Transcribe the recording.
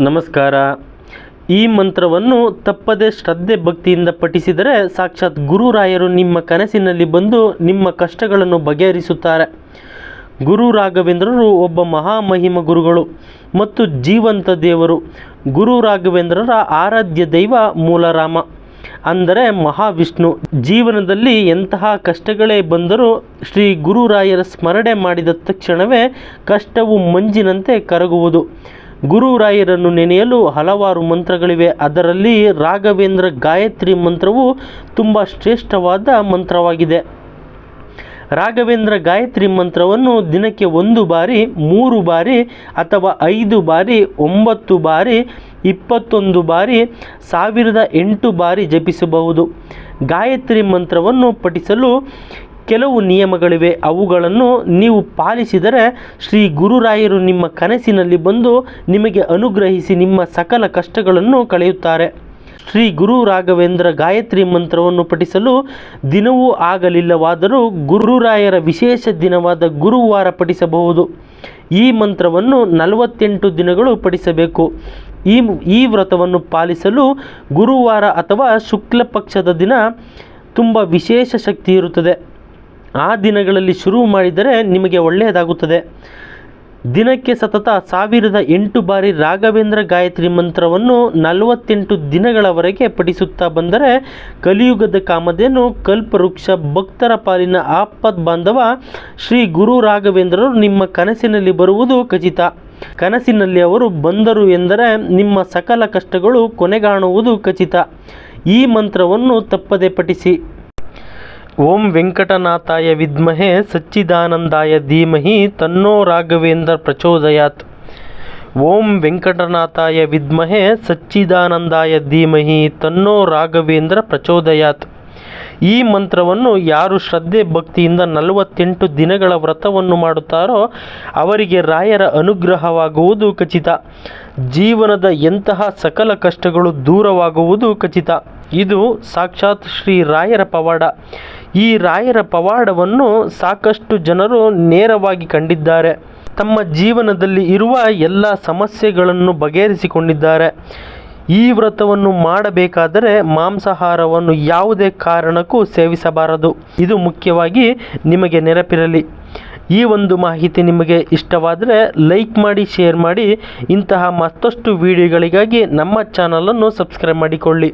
ನಮಸ್ಕಾರ. ಈ ಮಂತ್ರವನ್ನು ತಪ್ಪದೆ ಶ್ರದ್ಧೆ ಭಕ್ತಿಯಿಂದ ಪಠಿಸಿದರೆ ಸಾಕ್ಷಾತ್ ಗುರುರಾಯರು ನಿಮ್ಮ ಕನಸಿನಲ್ಲಿ ಬಂದು ನಿಮ್ಮ ಕಷ್ಟಗಳನ್ನು ಬಗೆಹರಿಸುತ್ತಾರೆ. ಗುರು ರಾಘವೇಂದ್ರರು ಒಬ್ಬ ಮಹಾಮಹಿಮ ಗುರುಗಳು ಮತ್ತು ಜೀವಂತ ದೇವರು. ಗುರು ರಾಘವೇಂದ್ರರ ಆರಾಧ್ಯ ದೈವ ಮೂಲರಾಮ. ಅಂದರೆ ಮಹಾವಿಷ್ಣು. ಜೀವನದಲ್ಲಿ ಎಂತಹ ಕಷ್ಟಗಳೇ ಬಂದರೂ ಶ್ರೀ ಗುರುರಾಯರ ಸ್ಮರಣೆ ಮಾಡಿದ ತಕ್ಷಣವೇ ಕಷ್ಟವು ಮಂಜಿನಂತೆ ಕರಗುವುದು. ಗುರುರಾಯರನ್ನು ನೆನೆಯಲು ಹಲವಾರು ಮಂತ್ರಗಳಿವೆ. ಅದರಲ್ಲಿ ರಾಘವೇಂದ್ರ ಗಾಯತ್ರಿ ಮಂತ್ರವು ತುಂಬ ಶ್ರೇಷ್ಠವಾದ ಮಂತ್ರವಾಗಿದೆ. ರಾಘವೇಂದ್ರ ಗಾಯತ್ರಿ ಮಂತ್ರವನ್ನು ದಿನಕ್ಕೆ ಒಂದು ಬಾರಿ, ಮೂರು ಬಾರಿ ಅಥವಾ ಐದು ಬಾರಿ, ಒಂಬತ್ತು ಬಾರಿ, ಇಪ್ಪತ್ತೊಂದು ಬಾರಿ, ಸಾವಿರದ ಎಂಟು ಬಾರಿ ಜಪಿಸಬಹುದು. ಗಾಯತ್ರಿ ಮಂತ್ರವನ್ನು ಪಠಿಸಲು ಕೆಲವು ನಿಯಮಗಳಿವೆ. ಅವುಗಳನ್ನು ನೀವು ಪಾಲಿಸಿದರೆ ಶ್ರೀ ಗುರುರಾಯರು ನಿಮ್ಮ ಕನಸಿನಲ್ಲಿ ಬಂದು ನಿಮಗೆ ಅನುಗ್ರಹಿಸಿ ನಿಮ್ಮ ಸಕಲ ಕಷ್ಟಗಳನ್ನು ಕಳೆಯುತ್ತಾರೆ. ಶ್ರೀ ಗುರು ರಾಘವೇಂದ್ರ ಗಾಯತ್ರಿ ಮಂತ್ರವನ್ನು ಪಠಿಸಲು ದಿನವೂ ಆಗಲಿಲ್ಲವಾದರೂ ಗುರುರಾಯರ ವಿಶೇಷ ದಿನವಾದ ಗುರುವಾರ ಪಠಿಸಬಹುದು. ಈ ಮಂತ್ರವನ್ನು ನಲವತ್ತೆಂಟು ದಿನಗಳು ಪಠಿಸಬೇಕು. ಈ ಈ ವ್ರತವನ್ನು ಪಾಲಿಸಲು ಗುರುವಾರ ಅಥವಾ ಶುಕ್ಲ ಪಕ್ಷದ ದಿನ ತುಂಬ ವಿಶೇಷ ಶಕ್ತಿ ಇರುತ್ತದೆ. ಆ ದಿನಗಳಲ್ಲಿ ಶುರು ಮಾಡಿದರೆ ನಿಮಗೆ ಒಳ್ಳೆಯದಾಗುತ್ತದೆ. ದಿನಕ್ಕೆ ಸತತ ಸಾವಿರದ ಎಂಟು ಬಾರಿ ರಾಘವೇಂದ್ರ ಗಾಯತ್ರಿ ಮಂತ್ರವನ್ನು ನಲವತ್ತೆಂಟು ದಿನಗಳವರೆಗೆ ಪಠಿಸುತ್ತಾ ಬಂದರೆ ಕಲಿಯುಗದ ಕಾಮಧೇನು ಕಲ್ಪವೃಕ್ಷ ಭಕ್ತರ ಪಾಲಿನ ಆಪದ್ ಬಾಂಧವ ಶ್ರೀ ಗುರು ರಾಘವೇಂದ್ರರು ನಿಮ್ಮ ಕನಸಿನಲ್ಲಿ ಬರುವುದು ಖಚಿತ. ಕನಸಿನಲ್ಲಿ ಅವರು ಬಂದರು ಎಂದರೆ ನಿಮ್ಮ ಸಕಲ ಕಷ್ಟಗಳು ಕೊನೆಗಾಣುವುದು ಖಚಿತ. ಈ ಮಂತ್ರವನ್ನು ತಪ್ಪದೆ ಪಠಿಸಿ. ಓಂ ವೆಂಕಟನಾಥಾಯ ವಿದ್ಮಹೆ ಸಚ್ಚಿದಾನಂದಾಯ ಧೀಮಹಿ ತನ್ನೋ ರಾಘವೇಂದ್ರ ಪ್ರಚೋದಯಾತ್. ಓಂ ವೆಂಕಟನಾಥಾಯ ವಿದ್ಮಹೆ ಸಚ್ಚಿದಾನಂದಾಯ ಧೀಮಹಿ ತನ್ನೋ ರಾಘವೇಂದ್ರ ಪ್ರಚೋದಯಾತ್. ಈ ಮಂತ್ರವನ್ನು ಯಾರು ಶ್ರದ್ಧೆ ಭಕ್ತಿಯಿಂದ ನಲವತ್ತೆಂಟು ದಿನಗಳ ವ್ರತವನ್ನು ಮಾಡುತ್ತಾರೋ ಅವರಿಗೆ ರಾಯರ ಅನುಗ್ರಹವಾಗುವುದು ಖಚಿತ. ಜೀವನದ ಎಂತಹ ಸಕಲ ಕಷ್ಟಗಳು ದೂರವಾಗುವುದು ಖಚಿತ. ಇದು ಸಾಕ್ಷಾತ್ ಶ್ರೀ ರಾಯರ ಪವಾಡ. ಈ ರಾಯರ ಪವಾಡವನ್ನು ಸಾಕಷ್ಟು ಜನರು ನೇರವಾಗಿ ಕಂಡಿದ್ದಾರೆ. ತಮ್ಮ ಜೀವನದಲ್ಲಿ ಇರುವ ಎಲ್ಲ ಸಮಸ್ಯೆಗಳನ್ನು ಬಗೆಹರಿಸಿಕೊಂಡಿದ್ದಾರೆ. ಈ ವ್ರತವನ್ನು ಮಾಡಬೇಕಾದರೆ ಮಾಂಸಾಹಾರವನ್ನು ಯಾವುದೇ ಕಾರಣಕ್ಕೂ ಸೇವಿಸಬಾರದು. ಇದು ಮುಖ್ಯವಾಗಿ ನಿಮಗೆ ನೆನಪಿರಲಿ. ಈ ಒಂದು ಮಾಹಿತಿ ನಿಮಗೆ ಇಷ್ಟವಾದರೆ ಲೈಕ್ ಮಾಡಿ, ಶೇರ್ ಮಾಡಿ. ಇಂತಹ ಮತ್ತಷ್ಟು ವಿಡಿಯೋಗಳಿಗಾಗಿ ನಮ್ಮ ಚಾನಲನ್ನು ಸಬ್ಸ್ಕ್ರೈಬ್ ಮಾಡಿಕೊಳ್ಳಿ.